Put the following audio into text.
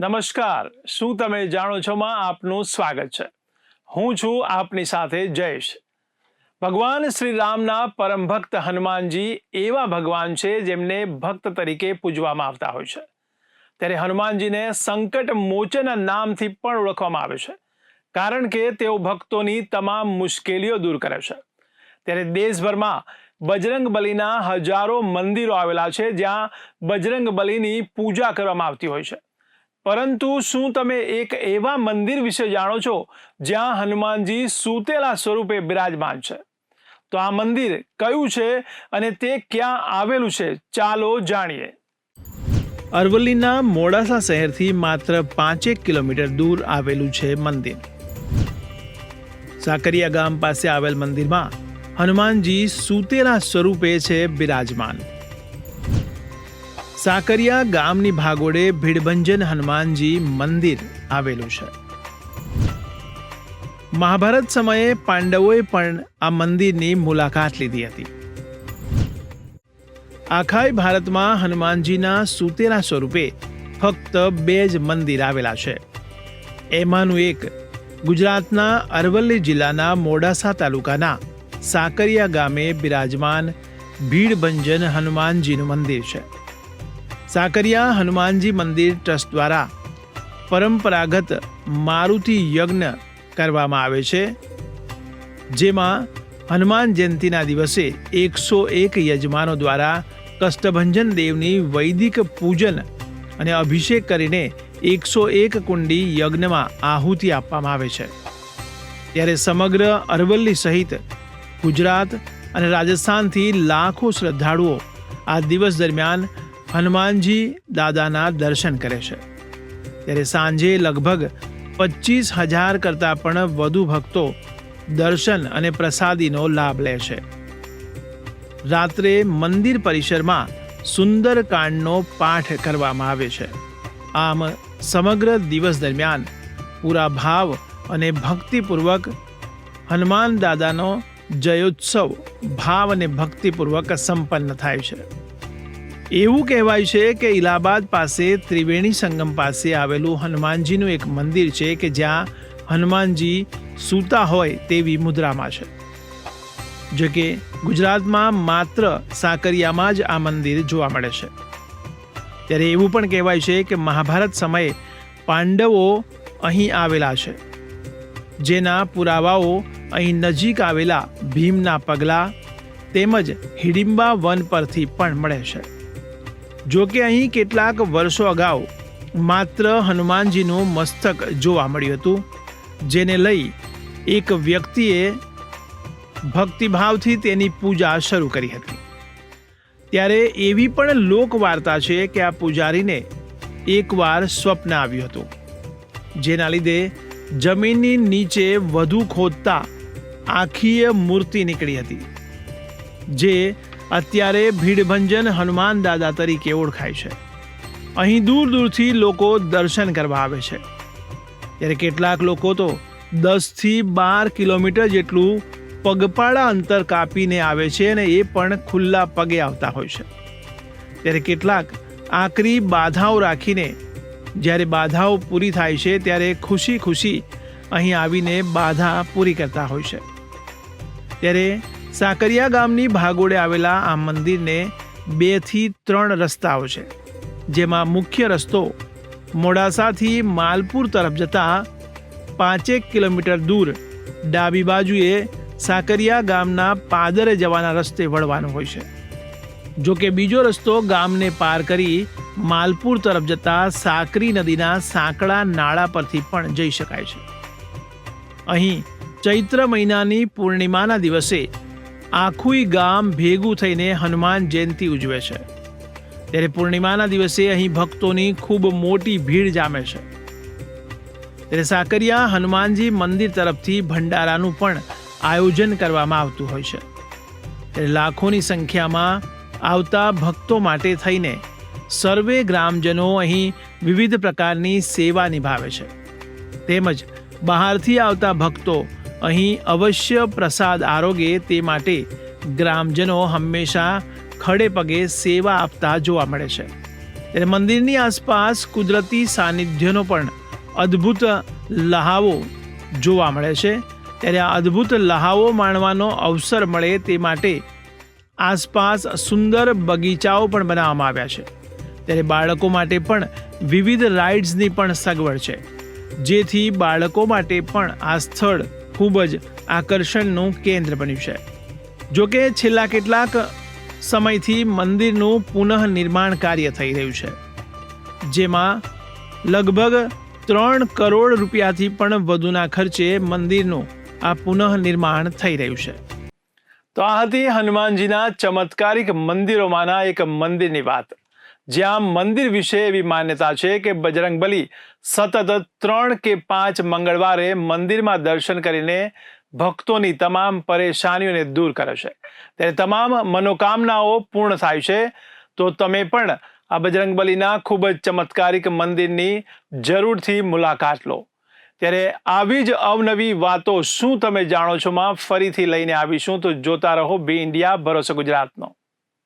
નમસ્કાર. શું તમે જાણો છો માં આપનું સ્વાગત છે. હું છું આપની સાથે જયેશ. ભગવાન શ્રી રામના પરમ ભક્ત હનુમાનજી એવા ભગવાન છે જેમને ભક્ત તરીકે પૂજવામાં આવતા હોય છે. ત્યારે હનુમાનજીને સંકટ મોચન નામથી પણ ઓળખવામાં આવે છે. કારણ કે તેઓ ભક્તોની તમામ મુશ્કેલીઓ દૂર કરે છે. ત્યારે દેશભરમાં બજરંગ બલીના હજારો મંદિરો આવેલા છે જ્યાં બજરંગ બલીની પૂજા કરવામાં આવતી હોય છે. પરંતુ શું તમે એક એવા મંદિર વિશે જાણો છો જ્યાં હનુમાનજી સૂતેલા સ્વરૂપે બિરાજમાન છે? તો આ મંદિર કયું છે અને તે ક્યાં આવેલું છે? ચાલો જાણીએ. અરવલ્લીના મોડાસા શહેરથી માત્ર પાંચેક કિલોમીટર દૂર આવેલું છે મંદિર. સાકરિયા ગામ પાસે આવેલ મંદિરમાં હનુમાનજી સૂતેલા સ્વરૂપે છે બિરાજમાન. સાકરિયા ગામની ભાગોળે ભીડભંજન હનુમાનજી મંદિર આવેલું છે. મહાભારત સમયે પાંડવોએ પણ આ મંદિરની મુલાકાત લીધી હતી. આખાય ભારતમાં હનુમાનજીના સુતેરા સ્વરૂપે ફક્ત બે જ મંદિર આવેલા છે. એમાંનું એક ગુજરાતના અરવલ્લી જિલ્લાના મોડાસા તાલુકાના સાકરિયા ગામે બિરાજમાન ભીડભંજન હનુમાનજીનું મંદિર છે. સાકરિયા હનુમાનજી મંદિર ટ્રસ્ટ દ્વારા પરંપરાગત મારુતિ યજ્ઞ કરવામાં આવે છે, જેમાં હનુમાન જયંતિના દિવસે એકસો એક યજમાનો દ્વારા કષ્ટભંજન દેવની વૈદિક પૂજન અને અભિષેક કરીને એકસો એક કુંડી યજ્ઞમાં આહુતિ આપવામાં આવે છે. ત્યારે સમગ્ર અરવલ્લી સહિત ગુજરાત અને રાજસ્થાનથી લાખો શ્રદ્ધાળુઓ આ દિવસ દરમિયાન હનુમાનજી દાદાના દર્શન કરે છે. ત્યારે સાંજે લગભગ પચીસ હજાર કરતાં પણ વધુ ભક્તો દર્શન અને પ્રસાદીનો લાભ લે છે. રાત્રે મંદિર પરિસરમાં સુંદર કાંડનો પાઠ કરવામાં આવે છે. આમ સમગ્ર દિવસ દરમિયાન પૂરા ભાવ અને ભક્તિપૂર્વક હનુમાન દાદાનો જયોત્સવ ભાવ અને ભક્તિપૂર્વક સંપન્ન થાય છે. એવું કહેવાય છે કે ઇલાહાબાદ પાસે, ત્રિવેણી સંગમ પાસે આવેલું હનુમાનજીનું એક મંદિર છે કે જ્યાં હનુમાનજી સૂતા હોય તેવી મુદ્રામાં છે. જો કે ગુજરાતમાં માત્ર સાકરિયામાં જ આ મંદિર જોવા મળે છે. ત્યારે એવું પણ કહેવાય છે કે મહાભારત સમયે પાંડવો અહીં આવેલા છે. જેના પુરાવાઓ અહીં નજીક આવેલા ભીમના પગલાં તેમજ હિડિંબા વન પરથી પણ મળે છે. જો કે અહીં કેટલાક વર્ષો અગાઉ માત્ર હનુમાનજીનું મસ્તક જોવા મળ્યું હતું, જેને લઈ એક વ્યક્તિએ ભક્તિભાવથી તેની પૂજા શરૂ કરી હતી. ત્યારે એવી પણ લોકવાર્તા છે કે આ પૂજારીને એકવાર સ્વપ્ન આવ્યું હતું, જેના લીધે જમીનની નીચે વધુ ખોદતા આખીય મૂર્તિ નીકળી હતી, જે અત્યારે ભીડભંજન હનુમાન દાદા તરીકે ઓળખાય છે. અહીં દૂર દૂરથી લોકો દર્શન કરવા આવે છે. ત્યારે કેટલાક લોકો તો દસથી બાર કિલોમીટર જેટલું પગપાળા અંતર કાપીને આવે છે અને એ પણ ખુલ્લા પગે આવતા હોય છે. ત્યારે કેટલાક આકરી બાધાઓ રાખીને જ્યારે બાધાઓ પૂરી થાય છે ત્યારે ખુશી ખુશી અહીં આવીને બાધા પૂરી કરતા હોય છે. ત્યારે સાકરિયા ગામની ભાગોળે આવેલા આ મંદિરને બેથી ત્રણ રસ્તાઓ છે, જેમાં મુખ્ય રસ્તો મોડાસાથી માલપુર તરફ જતા પાંચેક કિલોમીટર દૂર ડાબી બાજુએ સાકરિયા ગામના પાદરે જવાના રસ્તે વળવાનો હોય છે. જો કે બીજો રસ્તો ગામને પાર કરી માલપુર તરફ જતા સાકરી નદીના સાંકડા નાળા પરથી પણ જઈ શકાય છે. અહીં ચૈત્ર મહિનાની પૂર્ણિમાના દિવસે આખું ગામ ભેગું થઈને હનુમાન જયંતિ ઉજવે છે. ત્યારે પૂર્ણિમાના દિવસે અહીં ભક્તોની ખૂબ મોટી ભીડ જામે છે. ત્યારે સાકરિયા હનુમાનજી મંદિર તરફથી ભંડારાનું પણ આયોજન કરવામાં આવતું હોય છે. ત્યારે લાખોની સંખ્યામાં આવતા ભક્તો માટે થઈને સર્વે ગ્રામજનો અહીં વિવિધ પ્રકારની સેવા નિભાવે છે. તેમજ બહારથી આવતા ભક્તો અહીં અવશ્ય પ્રસાદ આરોગે તે માટે ગ્રામજનો હંમેશા ખડે પગે સેવા આપતા જોવા મળે છે. ત્યારે મંદિરની આસપાસ કુદરતી સાનિધ્યનો પણ અદ્ભુત લહાવો જોવા મળે છે. ત્યારે આ અદ્ભુત લહાવો માણવાનો અવસર મળે તે માટે આસપાસ સુંદર બગીચાઓ પણ બનાવવામાં આવ્યા છે. ત્યારે બાળકો માટે પણ વિવિધ રાઇડ્સની પણ સગવડ છે. જેથી બાળકો માટે પણ આ સ્થળ ખૂબ જ આકર્ષણનું કેન્દ્ર બન્યું છે. જોકે છેલ્લા કેટલાક સમયથી મંદિરનું પુનઃ નિર્માણ કાર્ય થઈ રહ્યું છે, જેમાં લગભગ ત્રણ કરોડ રૂપિયાથી પણ વધુના ખર્ચે મંદિરનું આ પુનઃ નિર્માણ થઈ રહ્યું છે. તો આ હતી હનુમાનજીના ચમત્કારિક મંદિરોમાંના એક મંદિરની વાત. જ્યાં મંદિર વિશે એવી માન્યતા છે કે બજરંગબલી સતત ત્રણ કે પાંચ મંગળવારે મંદિરમાં દર્શન કરીને ભક્તોની તમામ પરેશાનીઓને દૂર કરે છે. ત્યારે તમામ મનોકામનાઓ પૂર્ણ થાય છે. તો તમે પણ આ બજરંગબલીના ખૂબ જ ચમત્કારિક મંદિરની જરૂરથી મુલાકાત લો. ત્યારે આવી જ અવનવી વાતો શું તમે જાણો છો માં? ફરીથી લઈને આવીશું. તો જોતા રહો બી ઇન્ડિયા, ભરોસો ગુજરાતનો.